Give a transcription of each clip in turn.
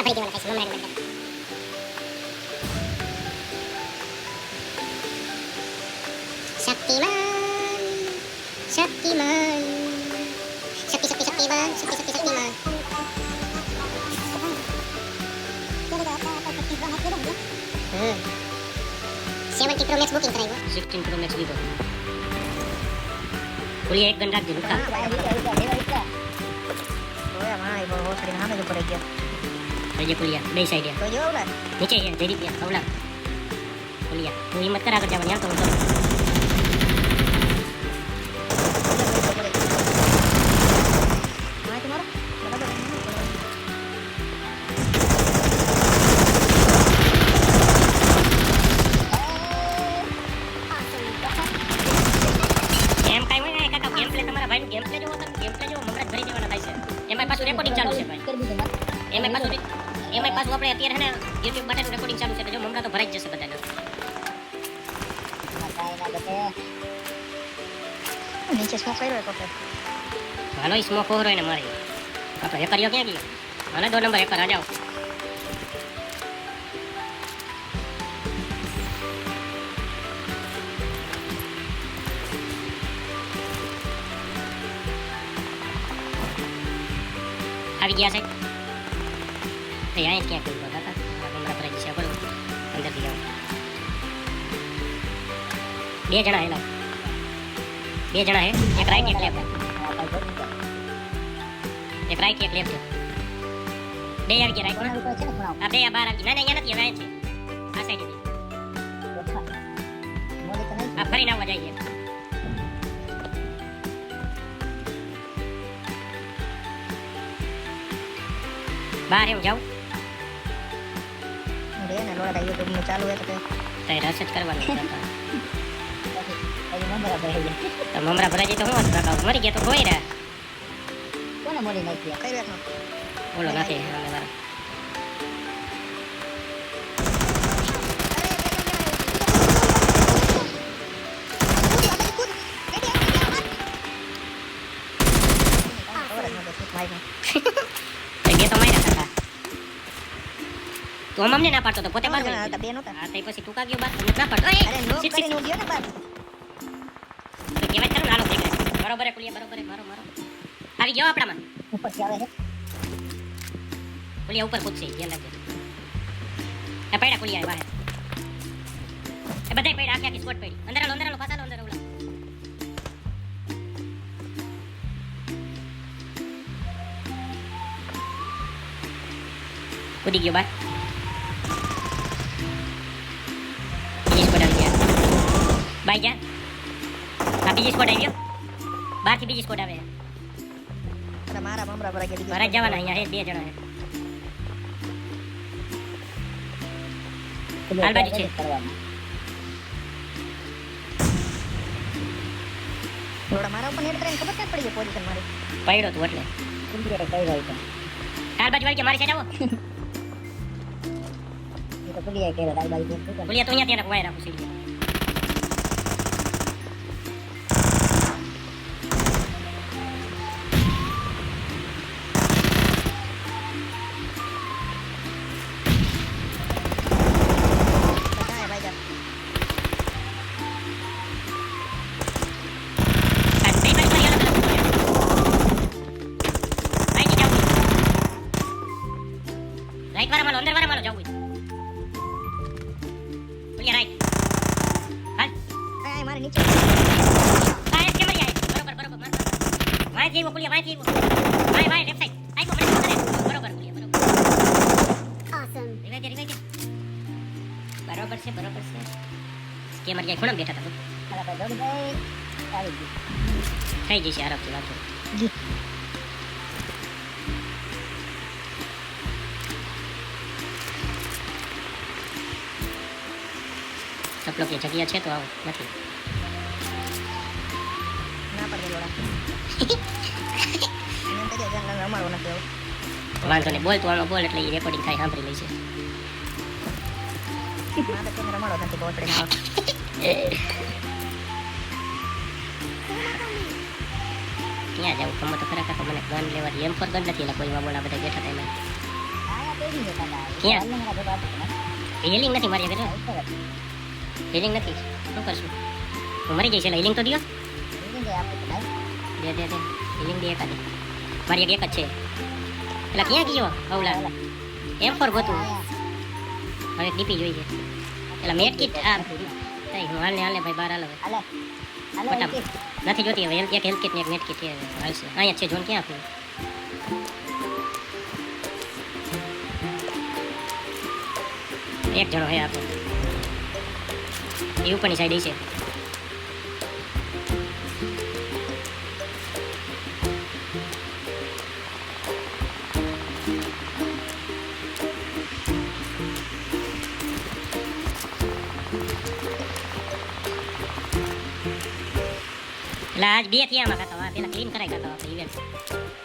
gimana Fai gimana Fai sebelum random banget Shaktiman Shaktiman Shakti Shakti Shaktiman Shakti Shakti Shaktiman hmm. booking try gua. 16 Pro Max gitu. Kuliah ekstra dulu kan. Oh ya, ibu sering hamil di Korea. રજે પુલિયા બે side નીચે છે રૂપિયા અવલા પુલિયા તું હિંમત કરા કરજા યાર તો હું નીચે સ્મોક કર્યો કોકે હાલો સ્મોક હોય ને મારી આપણે હેકરીઓ ક્યાં ગયો હાલો દો નંબર હેકર આ જાઓ આવી ગયા છે એ અહીં ક્યાં કોઈ કાકા નંબર પર છે બોલો અંદર જાઓ બે જણા એના. બે જણા હે? એક રાઈટ એક લેફ્ટ એક રાઈટ એક લેફ્ટ બે યાર કે રાઈટ આ બે આ બાર આવી ના ના અહીંયા નથી રાઈટ છે આ સાઈડ આ ફરીને આવવા જઈએ. બહાર એમ જાઉં નું ચાલુ હે તો એ રસ જ કરવાનું મમરા ભરાઈ જાય તો હું હતું કાકા મરી ગયા તો કોઈ રહ્યા કોને મોડી નાખ્યા કઈ વાતનો બોલો નથી સામે વાળા. તો બે તો માર્યા કાકા તું આમ અમને ના પાડતો તો પોતે બાર વહી ગયો. બે નહોતા હા તો પછી તું કા ગયો બાર અમને ના પાડતો એ, અરે નો શીટ, શીટ, કરીને હું ગયો ને બાર તો કહેવાય ખરું લાલો દેખાય. બરોબર હે, પુલિયા, બરોબર હે, મારો મારો આવી ગયો આપણામાં ઉપરથી આવે છે ઉપર કૂદશે ધ્યાન રાખજો એ પડ્યા પુલિયા વાહે એ બધાય પડ્યા આખી આખી સ્કોટ પડી અંદર આલો અંદર આલો પાછા આલો અંદર ઓલા કૂદી ગયો બાર બીજી બીજી સ્કોડ આવી ગયો બહારથી બીજી સ્કોટ આવે. મારા મમરા ભરાઈ ગયા મારા જવાના અહીંયા હે બે જણા હે હાલ બાજુ છે. થોડા મારા ઉપર નેટ ટ્રેન ખબર ક્યાં પડી ગઈ પોઝિશન મારી? પડ્યો તું એટલે. કુંડિયા કઈ ગઈ તો કાલ બાજુ વાળી કે મારી સાઈડ આવો. એ તો કુંડિયા કહેવાય દાઈ બાઈ તો બોલિયા તો અહીંયા ત્યાં વાય રાખું સીડી મારે નીચે. આ એક કેમરી આય બરોબર બરોબર વાય જેવો બોલિયા Y Y Y left side આઈ કો બરોબર બોલિયા બરોબર awesome. રિવાઈ દે રિવાઈ દે બરોબર છે બરોબર છે. કેમર જાય બેઠા હતા મારા ભાઈ. દોડી ગઈ આવી ગઈ થઈ જશે આરામથી વાંધો જી. સપલોકની જગ્યા છે તો આવો નથી. વાંધો નહીં, બોલ તું આનો બોલ એટલે રેકોર્ડિંગ થાય, સાંભળી લઈશે. ત્યાં જાવ ખમો તો ખરા કાકા, મને ગન લેવા એમ ફોર ગન નથી એટલે કોઈ બોલા બધા બેઠા હતા હિલિંગ નથી મારી આગળ? હિલિંગ નથી? શું કરશું? હું મરી જઈશ એટલે હિલિંગ તો દિયો. દે દે દે હિલિંગ દે એકાદી મારી એક એક જ છે. એટલે ક્યાં ગયો હવલા એમ પર ગોતું. હવે ડીપી જોઈએ. એટલે મેટ કીટ આ તઈ હું હાલને હાલને ભાઈ બહાર હાલો ફટાફટ નથી જોતી હવે એક હેલ્થ કીટ ને એક મેટ કીટ છે હાલશે. અહીંયા છે જોન ક્યાં આપ્યું એક જણો હે આપો એ ઉપરની સાઈડ છે. એટલે આજ બે થયા આમાં ખાતા. પેલા ક્લીન કરાઈ ખાતા આપણે ઇવેન્ટ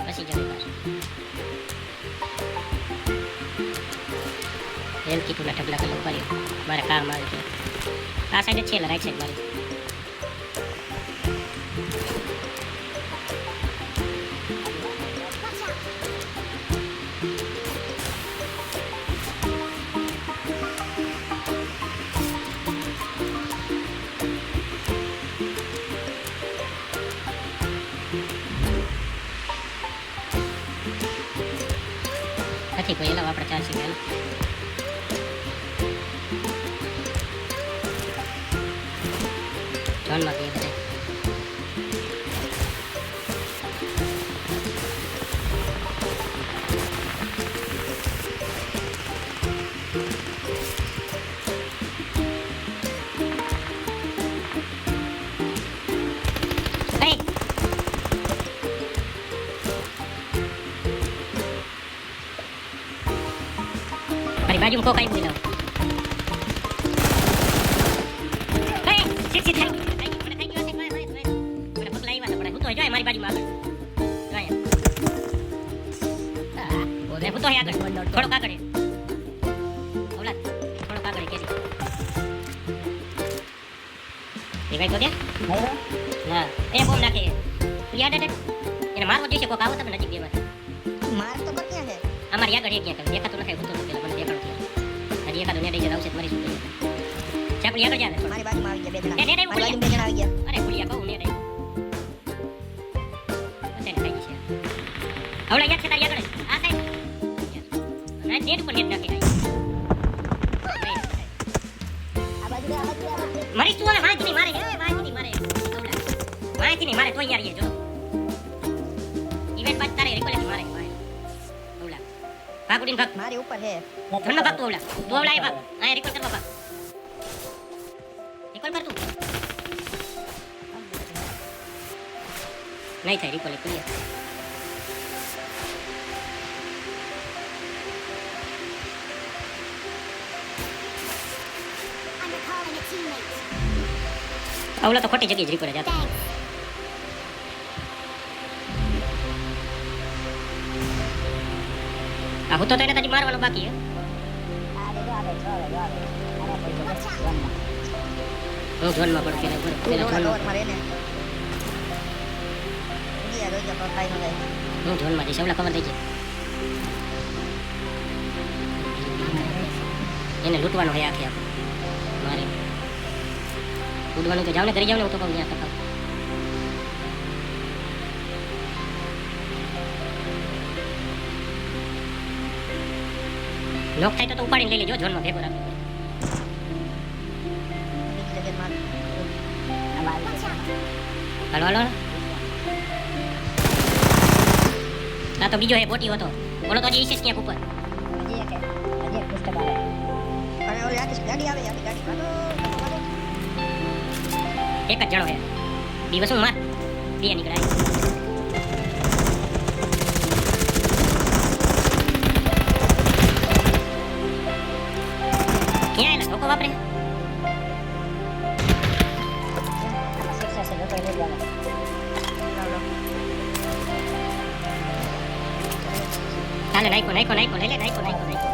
પછી જમી પાછું હેલ્થ કીટુના ઢગલા કલર કર્યો મારે કામ આવ્યું છે. આ સાઈડ છે રાઈટ સાઈડ મારી. કોઈ એલા આપણે ચાલશે પહેલા જોનમાં ગઈ બધા પણ હું તો જો મારી બાજુમાં આગળ. હા, તો આગળ. થોડોક આગળ. ઓલા, થોડોક આગળ. એ ભાઈ તો ત્યાં? હા એ બોમ નાખે. યાદ? એને મારવો જોઈશે કોક આવો તમે નજીક બેમાં. માર તો ક્યાં છે અમારી આગળ એક ક્યાંક દેખાતું નથી હું તો મને દેખાડું છે હજી એકાદો નેટ આવી આવશે તો મારી શું કરીએ ચાપડી આગળ જા ને મારી બાજુમાં આવી ગયા બે જણા એ નેટ મારી આવ્યું બાજુમાં બે જણા આવી ગયા અરે ભૂલિયા કહું નેટ આવ્યું બસ એને ખાઈ છે હવડા યાદ છે તારી આગળ જ. આ સાઈડ ના નેટ ઉપર નેટ નાખી આ બાજુ બે, આ બાજુ બે, આ બાજુ બે. મારી તું હવે વાંચી નહીં મારે એ વાંચી નહીં મારે હવડા વાંચી નહીં મારે તોય યાર એ જો ઇવેન્ટ પાછ તારે રિકોલેક્ટ મારે ભાઈ હવડા ભાગ ઉડીને ભાગ. મારી ઉપર હે. ધનમાં ભાગ તું હવડા તું એ ભાગ અહીંયા રિકોલ કરવા ભાગ. રિકોલ કર તું. નહીં થાય રિકોલ ક્લિયર. આવલા તો ખોટી જગ્યાએ જ રિકોલ જતા આ હું તો તેને તાજી મારવાનો બાકી હે. હું ઝોનમાં પડું પેલા તું પેલા ઝોનમાં ડોળમાં ને. ઉડી આ હું ઝોનમાં જઈશ આવલા ખબર થઈ જાય એને લૂંટવાનો હે આખે આખો મારે ઉડવાનું તો જાવ ને કરી જાવ ને હું તો કહું ત્યાં લોક થાય તો ઉપાડીને લઈ લેજો ઝોનમાં ભેગો રાખજો હલો હલો આ તો બીજો હે, બોટી હતો. બોલો તો જે છે ક્યાંક ઉપર. એક જ જણો હે. દિવસ હું. માર બે નીકળાય.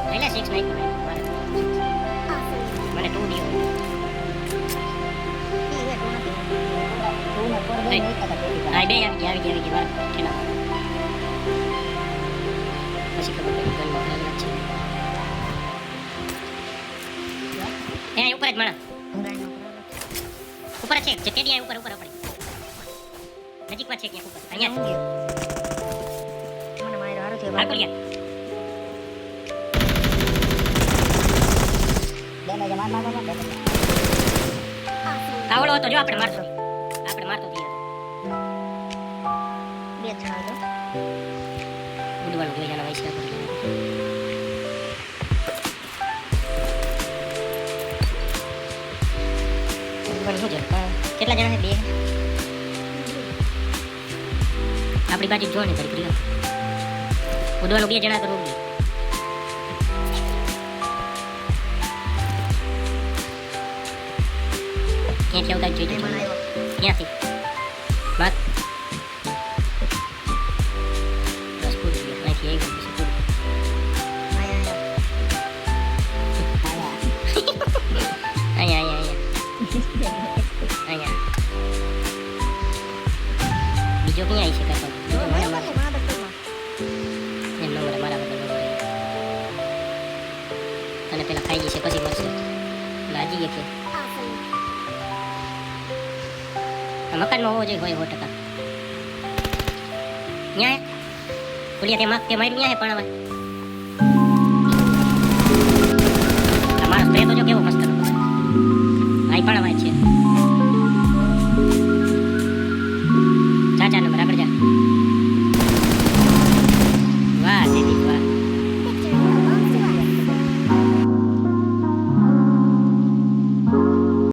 લઈ લે સિક્સ નાખો નાખો મારે Awesome. મને ટુ ડીઓ ઈ હે, તું નથી. તું ને ફોર બે નહીં થતા પેલી વાર. હા બે આવી ગયા આવી ગયા આવી ગયા મારા ઠેલા પછી ખબર પડી ગનમાં એ ઉપર જ માણસ ઉપર છે અહીં ઉપર ઉપર આપણે નજીકમાં છે ક્યાંક ઉપર. અહીંયા. મને હારું થયું હાલ બાપુ. બોલ્યા બે મેજે માર માર માર માર. હતો જો આપણે મારતો કેટલા જણા છે બે. આપણી પાછી જો ને તારી પ્રિય ઉદવાનું બે જણા તો ઉડી ક્યાંથી આવતા જોઈ ક્યાંથી? બસ બસ ગયું. અહીંથી આવી ગયું પછી આયા. અહીંયા. બીજો ક્યાં આવી શકે તો. મારે મળે બધા અને પેલા ખાઈ જશે પછી મળશે. લાજી કે? મકાનમાં હોવો જોઈએ હોય સો ટકા. ન્યાય. બોલ્યા તે માગ તે મારી ન્યાય પણ હવે.